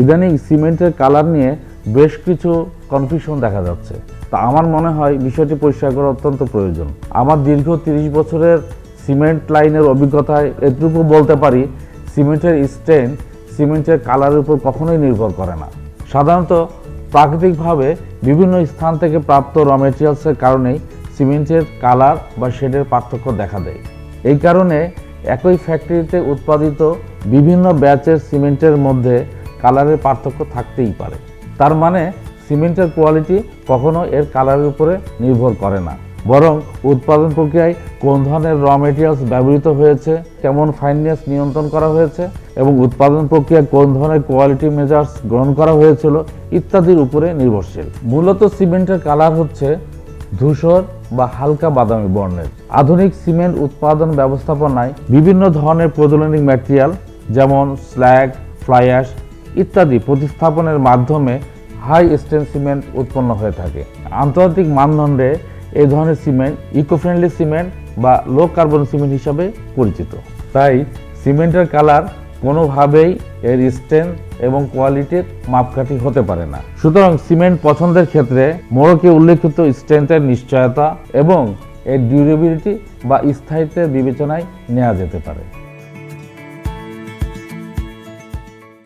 ইদানিং সিমেন্টের কালার নিয়ে বেশ কিছু কনফিউশন দেখা যাচ্ছে। তা আমার মনে হয় বিষয়টি পরিষ্কার করা অত্যন্ত প্রয়োজন। আমার দীর্ঘ তিরিশ বছরের সিমেন্ট লাইনের অভিজ্ঞতায় এটুকু বলতে পারি, সিমেন্টের স্ট্রেন সিমেন্টের কালারের উপর কখনোই নির্ভর করে না। সাধারণত প্রাকৃতিকভাবে বিভিন্ন স্থান থেকে প্রাপ্ত র মেটেরিয়ালসের কারণেই সিমেন্টের কালার বা শেডের পার্থক্য দেখা দেয়। এই কারণে একই ফ্যাক্টরিতে উৎপাদিত বিভিন্ন ব্যাচের সিমেন্টের মধ্যে কালারের পার্থক্য থাকতেই পারে। তার মানে সিমেন্টের কোয়ালিটি কখনো এর কালারের উপরে নির্ভর করে না। বরং উৎপাদন প্রক্রিয়ায় কোন ধরনের র মেটেরিয়ালস ব্যবহৃত হয়েছে, কেমন ফাইননেস নিয়ন্ত্রণ করা হয়েছে এবং উৎপাদন প্রক্রিয়ায় কোন ধরনের কোয়ালিটি মেজার্স গ্রহণ করা হয়েছিল ইত্যাদির উপরে নির্ভরশীল। মূলত সিমেন্টের কালার হচ্ছে ধূসর বা হালকা বাদামি বর্ণের। আধুনিক সিমেন্ট উৎপাদন ব্যবস্থাপনায় বিভিন্ন ধরনের প্রজলনিক ম্যাটেরিয়াল যেমন স্ল্যাগ ফ্লাই অ্যাশ ইত্যাদি প্রতিস্থাপনের মাধ্যমে হাই স্ট্রেন সিমেন্ট উৎপন্ন হয়ে থাকে। আন্তর্জাতিক মানদণ্ডে এই ধরনের সিমেন্ট ইকো ফ্রেন্ডলি সিমেন্ট বা লো কার্বন সিমেন্ট হিসাবে পরিচিত। তাই সিমেন্টের কালার কোনোভাবেই এর স্ট্রেন এবং কোয়ালিটির মাপকাঠি হতে পারে না। সুতরাং সিমেন্ট পছন্দের ক্ষেত্রে মোড়কে উল্লেখিত স্ট্রেংথের নিশ্চয়তা এবং এর ডিউরেবিলিটি বা স্থায়িত্বের বিবেচনায় নেওয়া যেতে পারে।